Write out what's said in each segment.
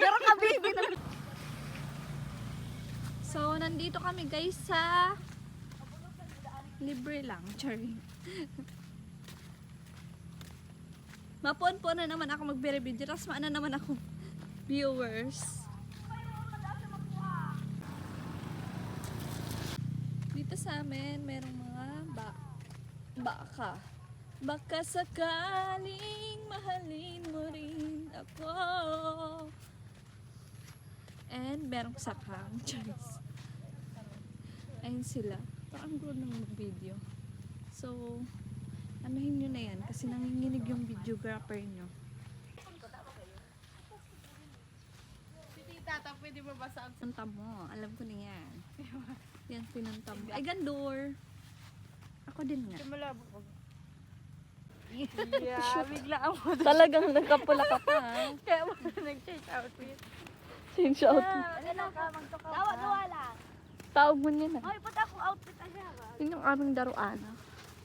Pero ka, baby. So, nandito kami guys sa libre lang, Charlie. Mapon-pon na naman ako magbere-video, tapos maana naman ako viewers. Dito sa amin, merong mga ba baka. Baka sakaling mahalin mo rin ako. And merong sakang. Charis. Ayun sila. Parang good ng mag-video. So, anuhin nyo na yan kasi nanginginig yung videographer nyo. Si tita, pwede mo basa ang Pinanta mo. Alam ko na yan. Yan, pinanta mo. Ay, gandor. Ako din nga. malabo Yeah, bigla ako. Talagang nagkapula ka pa. ha? Kaya mo nag-change outfit. Change out. Ano ka, magtukaw ka. Dawa lang. Tawag mo niya na. Hoy, pata akong outfit na ba? Yun yung aming daruan.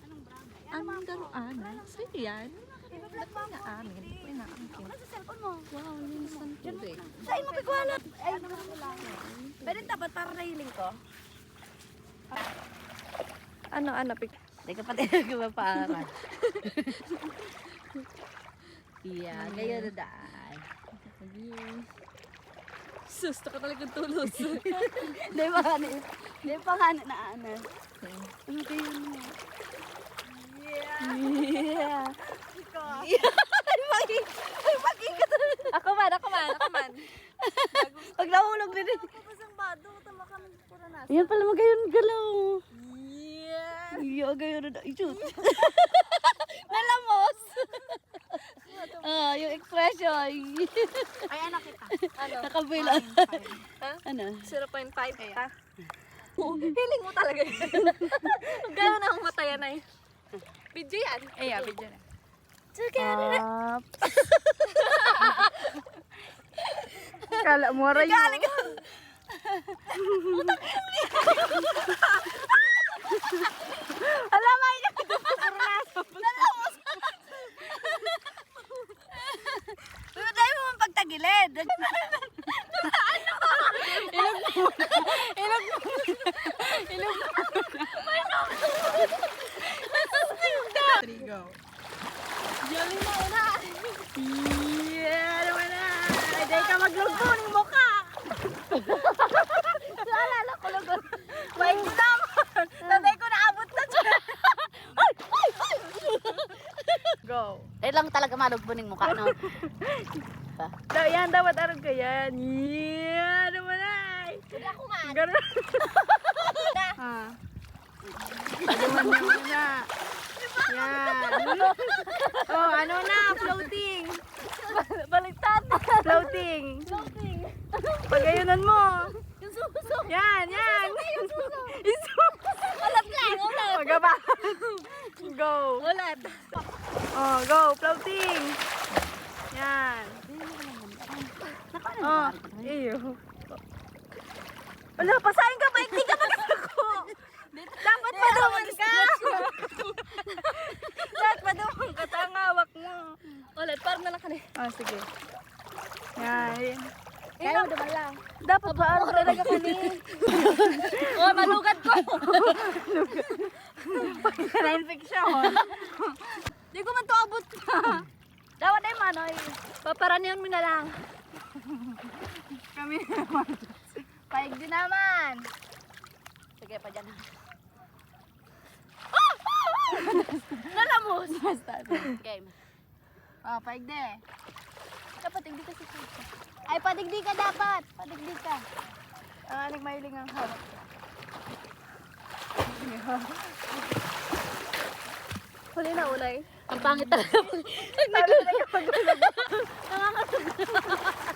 Anong brand? Aming daruan. Sa'yo yan. Ba't mo na amin? Ba't na amin? Ano sa cellphone mo? Wow, linisan tubig. Sa'yo mo pigwalat. Ay, ano mo lang. Pwede tapat para nahiling ko? Ano, ano, pik? Hindi ka pati nagpapaaral. yeah, kayo na daan. Sus, ka talagang tulos. Hindi pa nga na, hindi pa nga na ano. Ano kayo mo? yeah. Ako man, ako man, ako man. Pag nahulog din eh. Yan pala magayon galaw. Yeah, gayon na i-shoot. Nalamos. ah, yung expression. Ay, anak kita. Ano? Nakabila. Ha? ano? 0.5 ka? Hiling mo talaga yun. Gano'n na ang matayan ay. Video yan. Ay, yeah, video na. Together. Kala mo rin yun. Alam mo yun. Pero tayo mo mong pagtagilid. Ilog mo. Ilog mo. Ilog mo. Three, go. Jolly na. Yeah, naman na. Hindi ka maglugbo ng mukha. Naalala ko lugon. Wait ko naman. Tatay ko naabot na siya. Ay, ay, ay. Go. Eh lang talaga malugbo ng mukha, no? Da, yan, dapat arag ka yan. Yeah, naman ay. Hindi ako man. Ganun. Ah. Naman naman na. Yan. Oh, ano na? Floating. Baliktad. Floating. Floating. Pagayunan mo. Yung suso. Yan, yan. Yung suso. Yung suso. Ulat lang, ulat. Magaba. Go. Ulat. Oh, go. Floating. Yan. Oh, iyo. Wala, pasahin ka ba? Hindi ka ako? Dapat padungan ka. Dapat padungan ka. Tangawak mo. Ulat, parang na lang ka. Oh, sige. Yan. Kaya mo lang. Dapat ba ano talaga kani? Oh, malugad ko. na infection. Di ko man to abot pa. Dapat ay manoy. Paparanihan mo na lang. Kami naman. Paig din naman. Sige pa dyan. Nalamos. Basta. Game. Oh, paig de. Dapat hindi ka sa Ay, padigdi ka dapat. Padigdi ka. Ang aning mahiling ang harap. Huli na ulay. Ang pangit talaga. Nangangatag